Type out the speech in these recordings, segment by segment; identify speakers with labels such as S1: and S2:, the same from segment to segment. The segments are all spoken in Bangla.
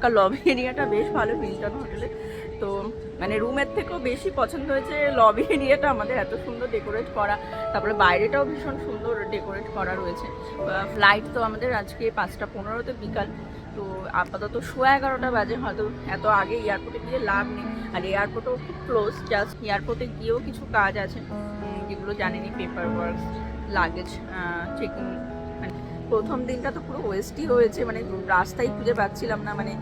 S1: এখানকার লবি এরিয়াটা বেশ ভালো হিলটন হোটেলে তো মানে রুমের থেকেও বেশি পছন্দ হয়েছে লবি এরিয়াটা আমাদের এত সুন্দর ডেকোরেট করা। তারপরে বাইরেটাও ভীষণ সুন্দর ডেকোরেট করা রয়েছে। ফ্লাইট তো আমাদের আজকে পাঁচটা পনেরোতে বিকাল। তো আপাতত শো এগারোটা বাজে, হয়তো এত আগে এয়ারপোর্টে গিয়ে লাভ নেই। আর এয়ারপোর্টও খুব ক্লোজ জাস্ট এয়ারপোর্টে গিয়েও কিছু কাজ আছে। যেগুলো জানেনি পেপার ওয়ার্ক লাগেজ চেকিং প্রথম দিনটা তো পুরো ওয়েস্টই হয়েছে মানে রাস্তায় খুঁজে পাচ্ছিলাম না মানে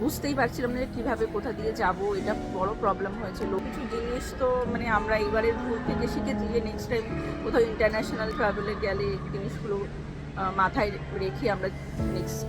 S1: বুঝতেই পারছিলাম না যে কীভাবে কোথা দিয়ে যাব, এটা বড় প্রবলেম হয়েছিল কিছু জিনিস তো মানে আমরা এবারে ভুল থেকে শিখেছি যে নেক্সট টাইম কোথাও ইন্টারন্যাশনাল ট্রাভেলে গেলে জিনিসগুলো মাথায় রেখে আমরা নেক্সট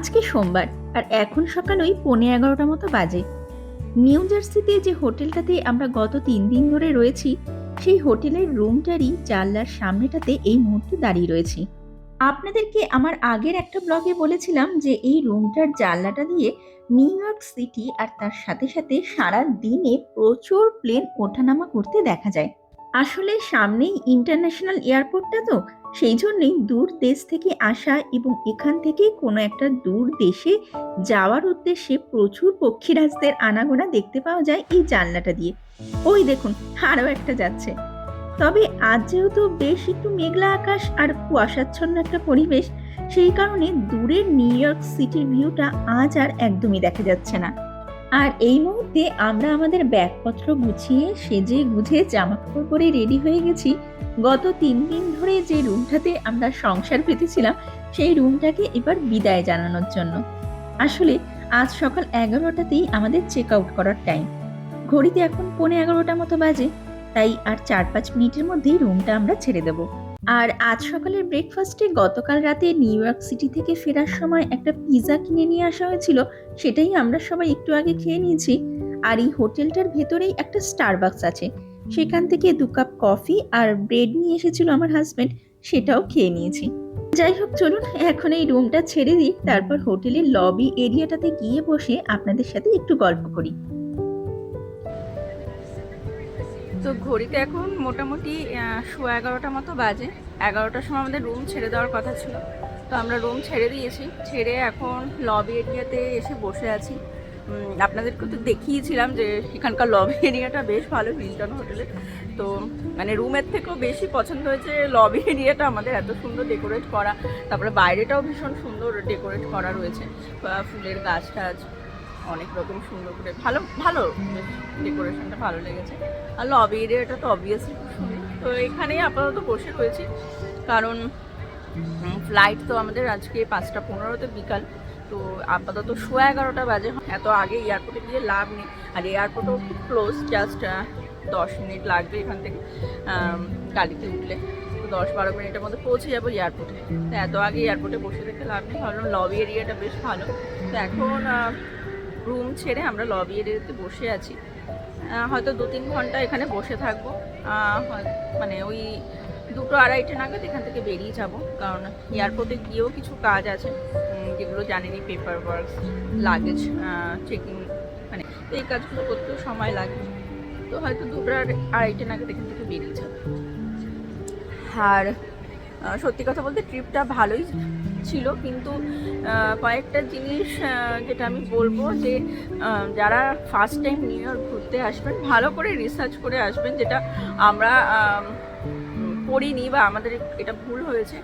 S2: আজকে সোমবার? আর এখন সকাল ওই পৌনে এগারোটা মতো বাজে। নিউ জার্সিতে যে হোটেলটাতে আমরা গত তিন দিন ধরে রয়েছি, সেই হোটেলের রুমটারই জানলার সামনেটাতে এই মুহূর্তে দাঁড়িয়ে রয়েছি। আপনাদেরকে আমার আগের একটা ব্লগে বলেছিলাম যে এই রুমটার জানলাটা দিয়ে নিউ ইয়র্ক সিটি আর তার সাথে সাথে সারা দিনে প্রচুর প্লেন ওঠানামা করতে দেখা যায়। আসলে সামনেই ইন্টারন্যাশনাল এয়ারপোর্টটা তো সেই জন্যই দূর দেশ থেকে আসা এবং এখান থেকে কোনো একটা দূর দেশে যাওয়ার উদ্দেশ্যে প্রচুর পক্ষীরাজদের আনাগোনা দেখতে পাওয়া যায় এই জানলাটা দিয়ে। ওই দেখুন, আরও একটা যাচ্ছে। তবে আজ যেহেতু বেশ একটু মেঘলা আকাশ আর কুয়াশাচ্ছন্ন একটা পরিবেশ, সেই কারণে দূরের নিউ ইয়র্ক সিটির ভিউটা আজ আর একদমই দেখা যাচ্ছে না। আর এই মুহূর্তে আমরা আমাদের ব্যাগপত্র গুছিয়ে সেজে গুজে জামা কাপড় পরে রেডি হয়ে গেছি গত তিন দিন ধরে যে রুমটাতে আমরা সংসার পেতেছিলাম, সেই রুমটাকে এবার বিদায় জানানোর জন্য। আসলে আজ সকাল এগারোটাতেই আমাদের চেক আউট করার টাইম ঘড়িতে এখন পৌনে এগারোটা মতো বাজে, তাই আর চার পাঁচ মিনিটের মধ্যেই রুমটা আমরা ছেড়ে দেব। আর আজ সকালের ব্রেকফাস্টে গতকাল রাতে নিউ ইয়র্ক সিটি থেকে ফেরার সময় একটা পিৎজা কিনে নিয়ে আসা হয়েছিল, সেটাই আমরা সবাই একটু আগে খেয়ে নিয়েছি। আর এই হোটেলটার ভেতরেই একটা স্টারবাক্স আছে। সেখান থেকে দু কাপ কফি আর ব্রেড নিয়ে এসেছিল আমার হাজবেন্ড সেটাও খেয়ে নিয়েছি। যাই হোক, চলুন এখন এই রুমটা ছেড়ে দিই, তারপর হোটেলের লবি এরিয়াটাতে গিয়ে বসে আপনাদের সাথে একটু গল্প করি।
S1: তো ঘড়িতে এখন মোটামুটি শো এগারোটা মতো বাজে। এগারোটার সময় আমাদের রুম ছেড়ে দেওয়ার কথা ছিল। তো আমরা রুম ছেড়ে দিয়েছি। ছেড়ে এখন লবি এরিয়াতে এসে বসে আছি। আপনাদেরকে তো দেখিয়েছিলাম যে এখানকার লবি এরিয়াটা বেশ ভালো হিলটন হোটেলে তো মানে রুমের থেকেও বেশি পছন্দ হয়েছে লবি এরিয়াটা আমাদের, এত সুন্দর ডেকোরেট করা। তারপরে বাইরেটাও ভীষণ সুন্দর ডেকোরেট করা রয়েছে। ফুলের গাছ টাছ অনেক রকম সুন্দর করে ভালো ভালো ডেকোরেশনটা ভালো লেগেছে। আর লবি এরিয়াটা তো অবভিয়াসলি তো এখানেই আপাতত বসে রয়েছি, কারণ ফ্লাইট তো আমাদের আজকে পাঁচটা পনেরোতে বিকাল। তো আপাতত শো এগারোটা বাজে। এত আগে এয়ারপোর্টে গিয়ে লাভ নেই। আর এয়ারপোর্টও খুব ক্লোজ জাস্ট দশ মিনিট লাগবে এখান থেকে গাড়িতে উঠলে। তো দশ বারো মিনিটের মধ্যে পৌঁছে যাব এয়ারপোর্টে তো এত আগে এয়ারপোর্টে বসে থেকে লাভ নেই। ভাবলাম লবি এরিয়াটা বেশ ভালো। তো এখন রুম ছেড়ে আমরা লবি এরিয়াতে বসে আছি। হয়তো দু তিন ঘণ্টা এখানে বসে থাকব। মানে ওই দুটো আড়াইটে নাগাদ এখান থেকে বেরিয়ে যাব। কারণ এয়ারপোর্টে গিয়েও কিছু কাজ আছে। যেগুলো জানেনি পেপার ওয়ার্ক লাগেজ চেকিং মানে এই কাজগুলো করতেও সময় লাগে। তো হয়তো দুটো আড়াই- আড়াইটে নাগাদ এখান থেকে বেরিয়ে যাব। আর সত্যি কথা বলতে ট্রিপটা ভালোই ছিল কিন্তু কয়েকটা জিনিস যেটা আমি বলব যে যারা ফার্স্ট টাইম নিউ ইয়র্ক ঘুরতে আসবেন ভালো করে রিসার্চ করে আসবেন যেটা আমরা আম, করিনি বা আমাদের এটা ভুল হয়েছে।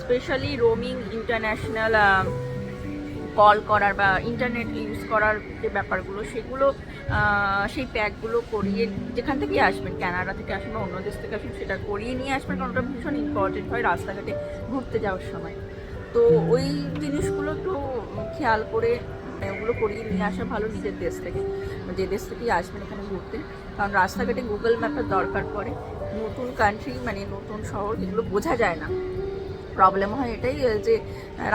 S1: স্পেশালি রোমিং ইন্টারন্যাশনাল কল করার বা ইন্টারনেট ইউজ করার যে ব্যাপারগুলো, সেগুলো সেই প্যাকগুলো করিয়ে যেখান থেকে আসবেন কানাডা থেকে আসবেন বা অন্য দেশ থেকে আসবেন সেটা করিয়ে নিয়ে আসবেন কারণ ওটা ভীষণ ইম্পর্টেন্ট হয় রাস্তাঘাটে ঘুরতে যাওয়ার সময়। তো ওই জিনিসগুলো একটু খেয়াল করে ওগুলো করিয়ে নিয়ে আসা ভালো নিজের দেশ থেকে, যে দেশ থেকেই আসবেন এখানে ঘুরতে। কারণ রাস্তাঘাটে গুগল ম্যাপের দরকার পড়ে। নতুন কান্ট্রি মানে নতুন শহর, এগুলো বোঝা যায় না। প্রবলেম হয় এটাই যে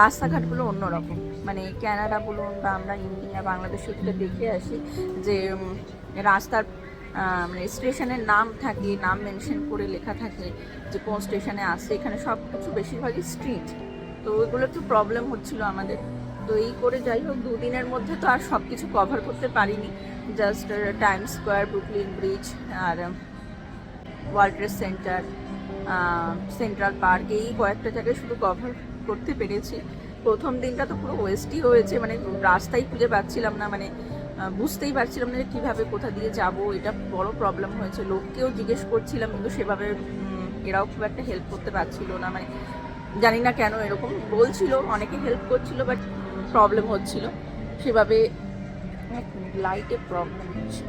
S1: রাস্তাঘাটগুলো অন্যরকম। মানে ক্যানাডা বলুন বা আমরা ইন্ডিয়া বাংলাদেশ যেটা দেখে আসি যে রাস্তার মানে স্টেশনের নাম থাকে, নাম মেনশন করে লেখা থাকে যে কোন স্টেশনে আসছে এখানে সব কিছু বেশিরভাগই স্ট্রিট তো ওইগুলো একটু প্রবলেম হচ্ছিল আমাদের। তো এই করে যাই হোক, দুদিনের মধ্যে তো আর সব কিছু কভার করতে পারিনি। Just Times Square Brooklyn Bridge আর World Trade Center Central Park এই কয়েকটা জায়গায় শুধু কভার করতে পেরেছি। প্রথম দিনটা তো পুরো ওয়েস্টই হয়েছে মানে রাস্তাই খুঁজে পাচ্ছিলাম না মানে বুঝতেই পারছিলাম না যে কীভাবে কোথা দিয়ে যাব, এটা বড় প্রবলেম হয়েছে। লোককেও জিজ্ঞেস করছিলাম, কিন্তু সেভাবে এরাও খুব একটা হেল্প করতে পারছিল না মানে জানি না কেন এরকম বলছিল, অনেকে হেল্প করছিল বাট প্রবলেম হচ্ছিল। সেভাবে লাইটে প্রবলেম হচ্ছে।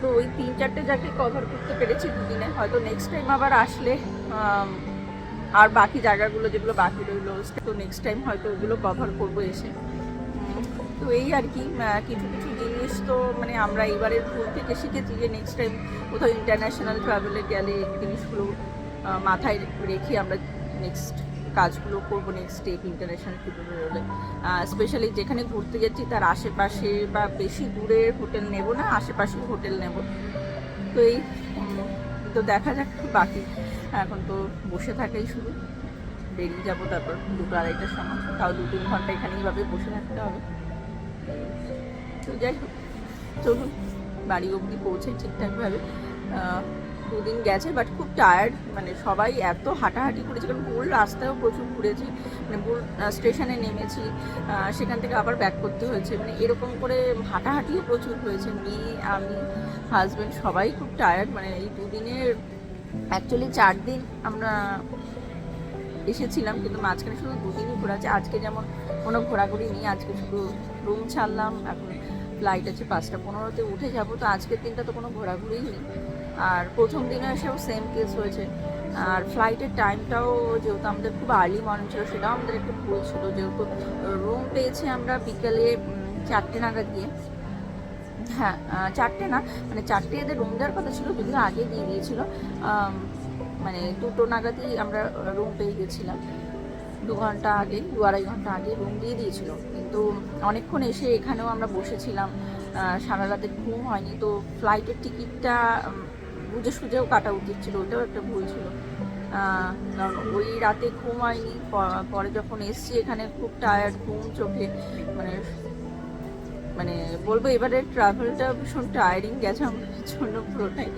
S1: তো ওই তিন চারটে জায়গায় কভার করতে পেরেছি দুদিনে। হয়তো নেক্সট টাইম আবার আসলে আর বাকি জায়গাগুলো যেগুলো বাকি রইল, তো নেক্সট টাইম হয়তো ওগুলো কভার করব এসে। তো এই আর কি কিছু কিছু জিনিস তো মানে আমরা এবারের ভুল থেকে শিখেছি যে নেক্সট টাইম কোথাও ইন্টারন্যাশনাল ট্রাভেলে গেলে জিনিসগুলো মাথায় রেখে আমরা নেক্সট কাজগুলো করব নেক্সট স্টেপ ইন্টারন্যাশনাল ট্রিপে বেরোলে স্পেশালি যেখানে ঘুরতে যাচ্ছি, তার আশেপাশে বা বেশি দূরের হোটেল নেব না, আশেপাশেই হোটেল নেব। তো এই তো দেখা যাক বাকি। এখন তো বসে থাকাই শুধু বেরিয়ে যাব তারপর দুটো আড়াইটার সময়। তাও দু তিন ঘণ্টা এখানে এইভাবে বসে থাকতে হবে। তো যাই হোক, চলুন, বাড়ি অবধি পৌঁছে ঠিকঠাকভাবে। দুদিন গেছে বাট খুব টায়ার্ড মানে সবাই এত হাঁটাহাঁটি করেছে, কারণ ভুল রাস্তায়ও প্রচুর ঘুরেছি মানে ভুল স্টেশনে নেমেছি সেখান থেকে আবার ব্যাক করতে হয়েছে মানে এরকম করে হাঁটাহাঁটিও প্রচুর হয়েছে মেয়ে আমি হাজব্যান্ড সবাই খুব টায়ার্ড মানে এই দুদিনের অ্যাকচুয়ালি চার দিন আমরা এসেছিলাম, কিন্তু মাঝখানে শুধু দুদিনই ঘোরা আজকে যেমন কোনো ঘোরাঘুরি নেই, আজকে শুধু রুম ছাড়লাম, এখন ফ্লাইট আছে পাঁচটা পনেরোতে উঠে যাব, তো আজকের দিনটা তো কোনো ঘোরাঘুরিই নেই। আর প্রথম দিনে এসেও সেম কেস হয়েছে। আর ফ্লাইটের টাইমটাও যেহেতু আমাদের খুব আর্লি মর্নিং ছিল, সেটাও আমাদের একটু ভুল ছিল। যেহেতু রুম পেয়েছি আমরা বিকেলে চারটে নাগাদ গিয়ে। হ্যাঁ চারটে না মানে চারটে এদের রুম দেওয়ার কথা ছিল, যদিও আগে দিয়ে দিয়েছিল। মানে দুটো নাগাদই আমরা রুম পেয়ে গেছিলাম। দু ঘণ্টা আগে দু আড়াই ঘণ্টা আগে রুম দিয়ে দিয়েছিল। কিন্তু অনেকক্ষণ এসে এখানেও আমরা বসেছিলাম। সারা রাতে ঘুম হয়নি। তো ফ্লাইটের টিকিটটা বুঝে সুঝেও কাটা উচিত ছিল, ওটাও একটা ভুল ছিল। ওই রাতে ঘুম হয়নি পরে যখন এসছি এখানে খুব টায়ার্ড ঘুম, চোখে মানে মানে বলব এবারে ট্রাভেলটা ভীষণ টায়ারিং গেছে আমার জন্য পুরোটাই।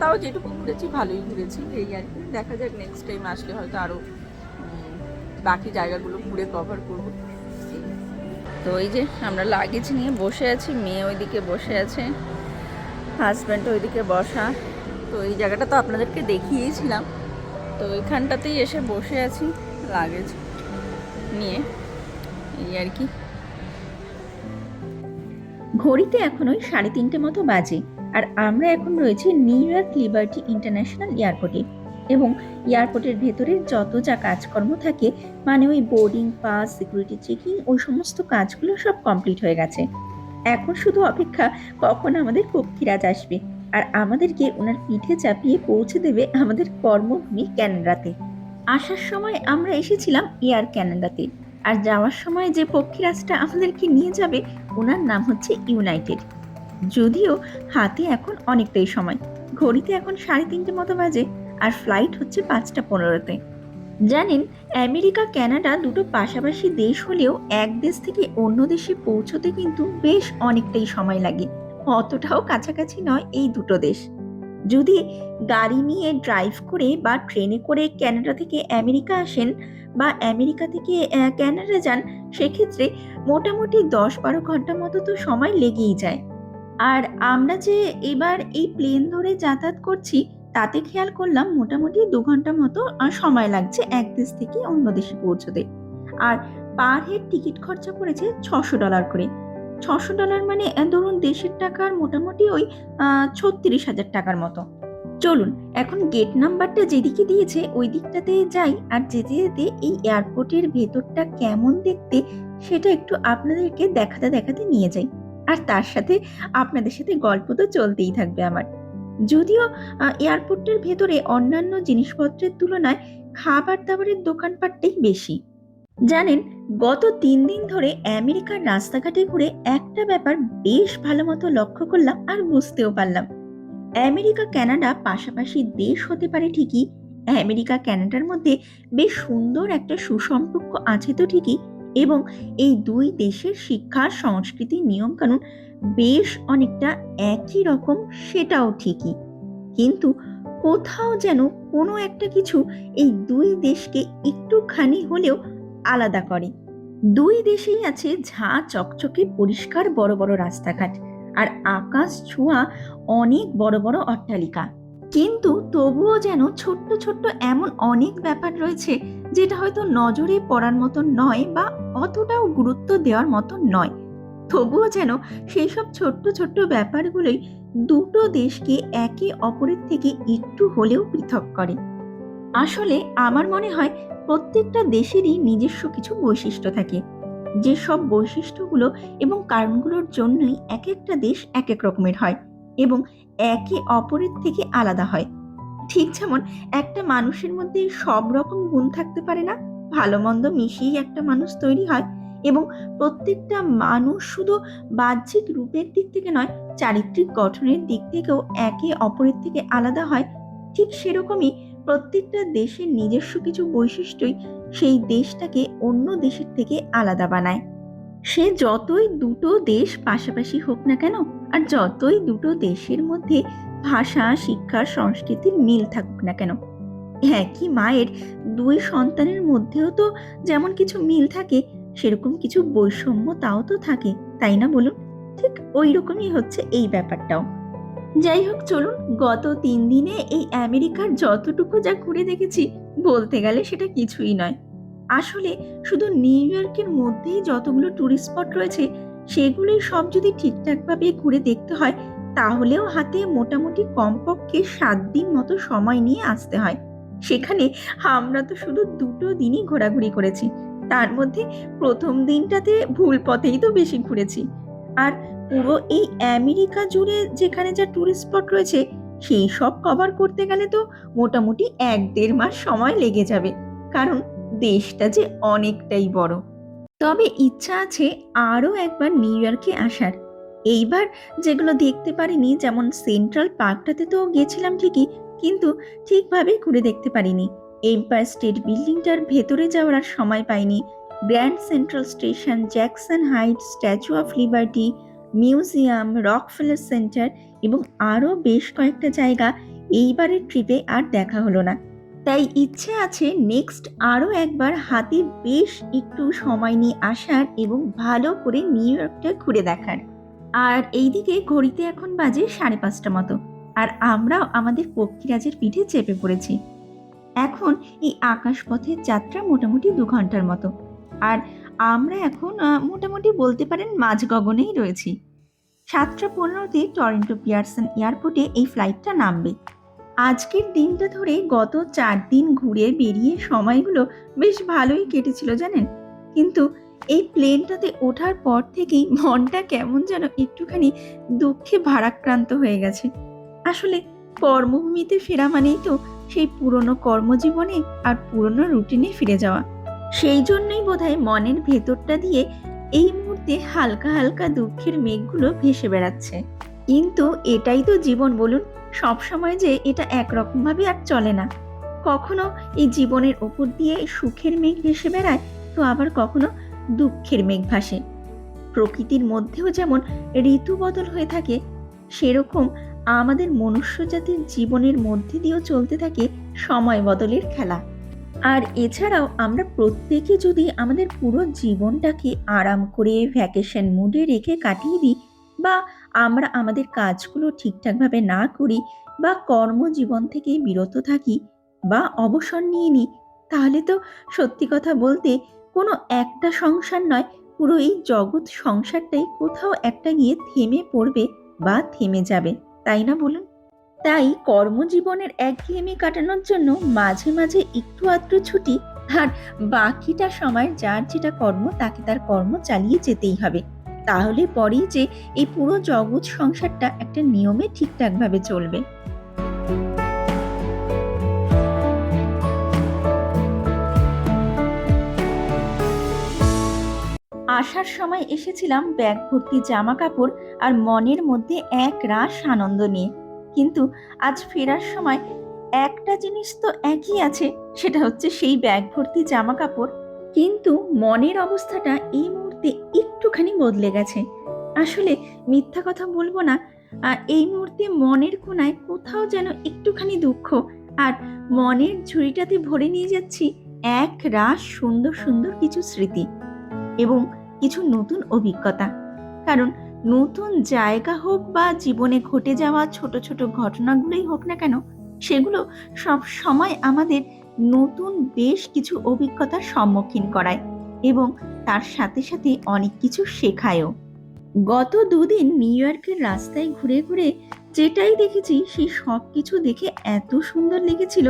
S1: তাও যেটুকু ঘুরেছি ভালোই ঘুরেছি, এই আর কি। দেখা যাক নেক্সট টাইম আসলে হয়তো আরও বাকি জায়গাগুলো ঘুরে কভার করব। তো এই যে আমরা লাগেজ নিয়ে বসে আছি, মেয়ে ওইদিকে বসে আছে হাজব্যান্ড ওইদিকে বসা। তো এই জায়গাটা তো আপনাদেরকে দেখিয়েছিলাম। তো এখানটাতেই এসে বসে আছি লাগেজ নিয়ে। এই আর কি।
S2: ঘড়িতে এখন ওই সাড়ে তিনটে মতো বাজে আর আমরা এখন রয়েছি নিউ ইয়র্ক লিবার্টি ইন্টারন্যাশনাল এয়ারপোর্টে এবং এয়ারপোর্টের ভেতরে যত যা কাজকর্ম থাকে মানে ওই বোর্ডিং পাস সিকিউরিটি চেকিং ওই সমস্ত কাজগুলো সব কমপ্লিট হয়ে গেছে। এখন শুধু অপেক্ষা কখন আমাদের পক্ষীরাজ আসবে। আর আমাদেরকে ওনার পিঠে চাপিয়ে পৌঁছে দেবে আমাদের কর্মভূমি ক্যানাডাতে আসার সময় আমরা এসেছিলাম এয়ার ক্যানাডাতে। আর যাওয়ার সময় যে পক্ষীরাজটা আমাদেরকে নিয়ে যাবে, ওনার নাম হচ্ছে ইউনাইটেড। যদিও হাতে এখন অনেকটাই সময়। ঘড়িতে এখন সাড়ে তিনটে মতো বাজে, আর ফ্লাইট হচ্ছে পাঁচটা পনেরোতে। জানেন, আমেরিকা, ক্যানাডা দুটো পাশাপাশি দেশ হলেও এক দেশ থেকে অন্য দেশে পৌঁছতে কিন্তু বেশ অনেকটাই সময় লাগে। অতটাও কাছাকাছি নয় এই দুটো দেশ। যদি গাড়ি নিয়ে ড্রাইভ করে বা ট্রেনে করে কানাডা থেকে আমেরিকা আসেন বা আমেরিকা থেকে ক্যানাডা যান, সেক্ষেত্রে মোটামুটি দশ বারো ঘণ্টা মতো তো সময় লেগেই যায়। আর আমরা যে এবার এই প্লেন ধরে যাতায়াত করছি, তাতে খেয়াল করলাম মোটামুটি দু ঘণ্টা মতো সময় লাগছে এক দেশ থেকে অন্য দেশে পৌঁছতে। আর পার হেড টিকিট খরচা পড়েছে ছশো ডলার করে। ছশো ডলার মানে ধরুন দেশের টাকার মোটামুটি ওই ছত্রিশ হাজার টাকার মতো। চলুন, এখন গেট নাম্বারটা যেদিকে দিয়েছে, ওই দিকটাতে যাই আর যেতে যেতে এই এয়ারপোর্টের ভেতরটা কেমন দেখতে, সেটা একটু আপনাদেরকে দেখাতে দেখাতে নিয়ে যাই। আর তার সাথে আপনাদের সাথে গল্প তো চলতেই থাকবে আমার। যদিও এয়ারপোর্টের ভেতরে অন্যান্য জিনিসপত্রের তুলনায় খাবার দাবারের দোকানপাটটাই বেশি। জানেন, গত তিন দিন ধরে আমেরিকার রাস্তাঘাটে ঘুরে একটা ব্যাপার বেশ ভালো মতো লক্ষ্য করলাম আর বুঝতেও পারলাম। আমেরিকা, ক্যানাডা পাশাপাশি দেশ হতে পারে ঠিকই, আমেরিকা, ক্যানাডার মধ্যে বেশ সুন্দর একটা সুসম্পর্ক আছে তো ঠিকই এবং এই দুই দেশের শিক্ষা, সংস্কৃতি, নিয়মকানুন বেশ অনেকটা একই রকম সেটাও ঠিকই। কিন্তু কোথাও যেন কোনো একটা কিছু এই দুই দেশকে একটুখানি হলেও আলাদা করে। দুই দেশেই আছে ঝাঁ চকচকে পরিষ্কার বড় বড় রাস্তাঘাট আর আকাশ ছোঁয়া অনেক বড় বড় অট্টালিকা। কিন্তু তবুও যেন ছোট্ট ছোট্ট এমন অনেক ব্যাপার রয়েছে যেটা হয়তো নজরে পড়ার মতো নয় বা অতটাও গুরুত্ব দেওয়ার মতো নয়। তবুও যেন সেই সব ছোট্ট ছোট্ট ব্যাপারগুলোই দুটো দেশকে একে অপরের থেকে একটু হলেও পৃথক করে। আসলে আমার মনে হয় প্রত্যেকটা দেশেরই নিজস্ব কিছু বৈশিষ্ট্য থাকে। যেসব বৈশিষ্ট্যগুলো এবং কারণগুলোর জন্যই এক একটা দেশ এক এক রকমের হয় এবং একে অপরের থেকে আলাদা হয়। ঠিক যেমন একটা মানুষের মধ্যে সব রকম গুণ থাকতে পারে না, ভালো মন্দ মিশিয়েই একটা মানুষ তৈরি হয় এবং প্রত্যেকটা মানুষ শুধু বাহ্যিক রূপের দিক থেকে নয়, চারিত্রিক গঠনের দিক থেকেও একে অপরের থেকে আলাদা হয়। ঠিক সেরকমই প্রত্যেকটা দেশের নিজস্ব কিছু বৈশিষ্ট্যই সেই দেশটাকে অন্য দেশের থেকে আলাদা বানায়। সে যতই দুটো দেশ পাশাপাশি হোক না কেন, আর যতই দুটো দেশের মধ্যে ভাষা, শিক্ষা, সংস্কৃতির মিল থাকুক না কেন, একই মায়ের দুই সন্তানের মধ্যেও তো যেমন কিছু মিল থাকে, সেরকম কিছু বৈষম্য তাও তো থাকে, তাই না বলুন? ঠিক ওই রকমই হচ্ছে এই ব্যাপারটাও। যাই হোক, চলুন। গত তিন দিনে এই আমেরিকার যতটুকু যা ঘুরে দেখেছি, বলতে গেলে সেটা কিছুই নয়। আসলে শুধু নিউ ইয়র্কের মধ্যেই যতগুলো ট্যুরিস্ট স্পট রয়েছে, সেগুলোই সব যদি ঠিকঠাকভাবে ঘুরে দেখতে হয়, তাহলেও হাতে মোটামুটি কমপক্ষে সাত দিন মতো সময় নিয়ে আসতে হয়। সেখানে আমরা তো শুধু দুটো দিনই ঘোরাঘুরি করেছি। তার মধ্যে প্রথম দিনটাতে ভুল পথেই তো বেশি ঘুরেছি। আর পুরো এই আমেরিকা জুড়ে যেখানে যা ট্যুরিস্ট স্পট রয়েছে, সেই সব কভার করতে গেলে তো মোটামুটি এক দেড় মাস সময় লেগে যাবে। কারণ দেশটা যে অনেকটাই বড়। তবে ইচ্ছা আছে আরও একবার নিউ ইয়র্কে আসার। এইবার যেগুলো দেখতে পারিনি, যেমন সেন্ট্রাল পার্কটাতে তো গেছিলাম ঠিকই, কিন্তু ঠিকভাবে ঘুরে দেখতে পারিনি। এম্পায়ার স্টেট বিল্ডিংটার ভেতরে যাওয়ার সময় পাইনি। Grand Central Station Jackson Heights Statue of Liberty museum Rock Rockefeller Center এবং আরও বেশ কয়েকটা জায়গা এইবারের ট্রিপে আর দেখা হলো না। তাই ইচ্ছে আছে নেক্সট আরও একবার হাতে বেশ একটু সময় নিয়ে আসার এবং ভালো করে নিউ ইয়র্কটা ঘুরে দেখার। আর এইদিকে ঘড়িতে এখন বাজে সাড়ে পাঁচটা মতো আর আমরাও আমাদের পক্ষীরাজের পিঠে চেপে পড়েছি। এখন এই আকাশপথের যাত্রা মোটামুটি দু ঘণ্টার মতো। আর আমরা এখন মোটামুটি বলতে পারেন মাঝ গগনেই রয়েছি। সাতটা পনেরোতে টরেন্টো পিয়ারসন এয়ারপোর্টে এই ফ্লাইটটা নামবে। আজকের দিনটা ধরে গত চার দিন ঘুরে বেরিয়ে সময়গুলো বেশ ভালোই কেটেছিল জানেন? কিন্তু এই প্লেনটাতে ওঠার পর থেকেই মনটা কেমন যেন একটুখানি দুঃখে ভারাক্রান্ত হয়ে গেছে। আসলে কর্মভূমিতে ফেরা মানেই তো সেই পুরনো কর্মজীবনে আর পুরনো রুটিনে ফিরে যাওয়া। সেই জন্যই বোধহয় মনের ভেতরটা দিয়ে এই মুহূর্তে হালকা হালকা দুঃখের মেঘগুলো ভেসে বেড়াচ্ছে। কিন্তু এটাই তো জীবন বলুন সব সময় যে এটা একরকমভাবে আর চলে না। কখনো এই জীবনের ওপর দিয়ে সুখের মেঘ ভেসে বেড়ায়, তো আবার কখনো দুঃখের মেঘ ভাসে। প্রকৃতির মধ্যেও যেমন ঋতু বদল হয়ে থাকে, সেরকম আমাদের মনুষ্য জাতির জীবনের মধ্যে দিয়েও চলতে থাকে সময় বদলের খেলা। আর এছাড়াও আমরা প্রত্যেকে যদি আমাদের পুরো জীবনটাকে আরাম করে ভ্যাকেশন মুডে রেখে কাটিয়ে দিই বা আমরা আমাদের কাজগুলো ঠিকঠাকভাবে না করি বা কর্মজীবন থেকে বিরত থাকি বা অবসর নিয়ে নিই, তাহলে তো সত্যি কথা বলতে কোনো একটা সংসার নয়, পুরো এই জগৎ সংসারটাই কোথাও একটা গিয়ে থেমে পড়বে বা থেমে যাবে, তাই না বলুন? তাই কর্মজীবনের একঘেয়েমি কাটানোর জন্য মাঝে মাঝে একটু আধটু ছুটি আর বাকিটা সময় যার যেটা কর্ম, তাকে তার কর্ম চালিয়ে যেতেই হবে। তাহলে পরেই যে এই পুরো জগৎ সংসারটা একটা নিয়মে ঠিকঠাকভাবে চলবে। আসার সময় এসেছিলাম ব্যাগ ভর্তি জামা কাপড় আর মনের মধ্যে এক রাস আনন্দ নিয়ে। কিন্তু আজ ফেরার সময় একটা জিনিস তো একই আছে, সেটা হচ্ছে সেই ব্যাগ ভর্তি জামা কাপড় কিন্তু মনের অবস্থাটা এই মুহূর্তে একটুখানি বদলে গেছে। আসলে মিথ্যা কথা বলব না এই মুহূর্তে মনের কোনায় কোথাও যেন একটুখানি দুঃখ। আর মনের ঝুড়িটাতে ভরে নিয়ে যাচ্ছি এক রাস সুন্দর সুন্দর কিছু স্মৃতি এবং কিছু নতুন অভিজ্ঞতা। কারণ নতুন জায়গা হোক বা জীবনে ঘটে যাওয়া ছোট ছোট ঘটনাগুলোই হোক না কেন, সেগুলো সব সময় আমাদের নতুন বেশ কিছু অভিজ্ঞতার সম্মুখীন করায় এবং তার সাথে সাথে অনেক কিছু শেখায়ও। গত দুদিন নিউ ইয়র্কের রাস্তায় ঘুরে ঘুরে যেটাই দেখেছি, সেই সব কিছু দেখে এত সুন্দর লেগেছিল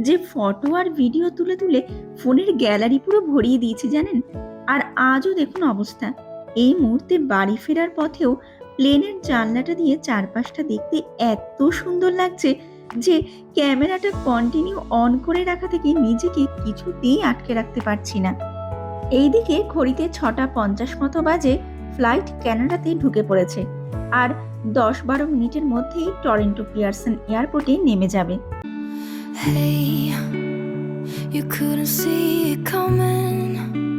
S2: যে ফটো আর ভিডিও তুলে তুলে ফোনের গ্যালারি পুরো ভরিয়ে দিয়েছি জানেন? আর আজও দেখুন অবস্থা। এই মুহূর্তে বাড়ি ফেরার পথেও প্লেনের জানলাটা দিয়ে চারপাশটা দেখতে এত সুন্দর লাগছে যে ক্যামেরাটা কন্টিনিউ অন করে রাখা থেকে নিজেকে কিছুতেই আটকে রাখতে পারছি না এইদিকে ঘড়িতে ছটা পঞ্চাশ মতো বাজে ফ্লাইট ক্যানাডাতে ঢুকে পড়েছে আর দশ বারো মিনিটের মধ্যেই টরেন্টো পিয়ারসন এয়ারপোর্টে নেমে যাবে
S3: Hey, you couldn't see it coming.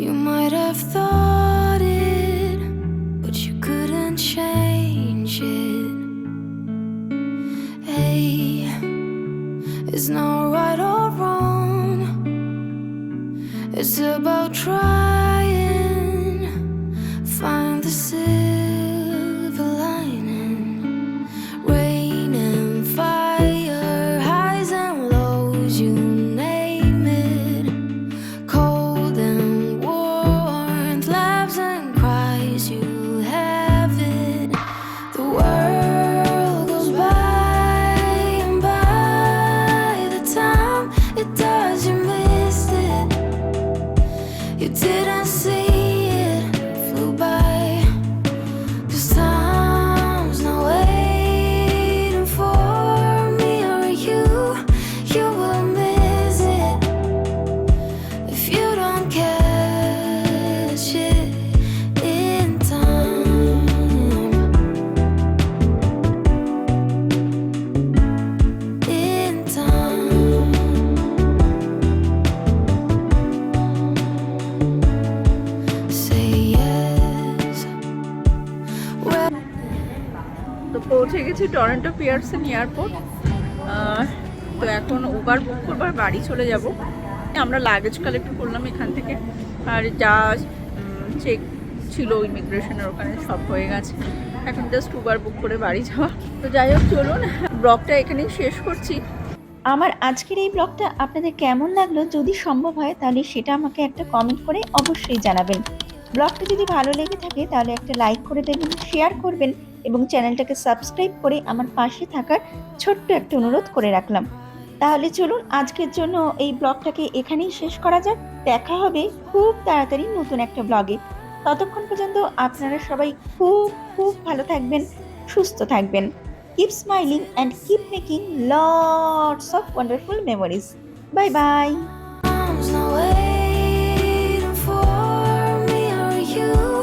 S3: You might have thought it, but you couldn't change it. Hey, it's not right or wrong, it's about trying.
S1: পৌঁছে গেছি টরন্টো পিয়ারসন এয়ারপোর্ট। তো এখন উবার বুক করবার বাড়ি চলে যাব। আমরা লাগেজ কালেক্ট করলাম এখান থেকে। আর যা চেক ছিল ইমিগ্রেশনের ওখানে সব হয়ে গেছে। এখন জাস্ট উবার বুক করে বাড়ি যাওয়া। তো যাই হোক, চলুন। ব্লগটা এখানেই শেষ করছি।
S2: আমার আজকের এই ব্লগটা আপনাদের কেমন লাগল? যদি সম্ভব হয়, তাহলে সেটা আমাকে একটা কমেন্ট করে অবশ্যই জানাবেন। ব্লগটা যদি ভালো লেগে থাকে, তাহলে একটা লাইক করে দেবেন শেয়ার করবেন এবং চ্যানেলটাকে সাবস্ক্রাইব করে আমার পাশে থাকার ছোট্ট একটা অনুরোধ করে রাখলাম তাহলে চলুন আজকের জন্য এই ব্লগটাকে এখানেই শেষ করা যাক দেখা হবে খুব তাড়াতাড়ি নতুন একটা ব্লগে ততক্ষণ পর্যন্ত আপনারা সবাই খুব খুব ভালো থাকবেন, সুস্থ থাকবেন keep smiling and keep making lots of wonderful memories.
S3: Bye waiting. you.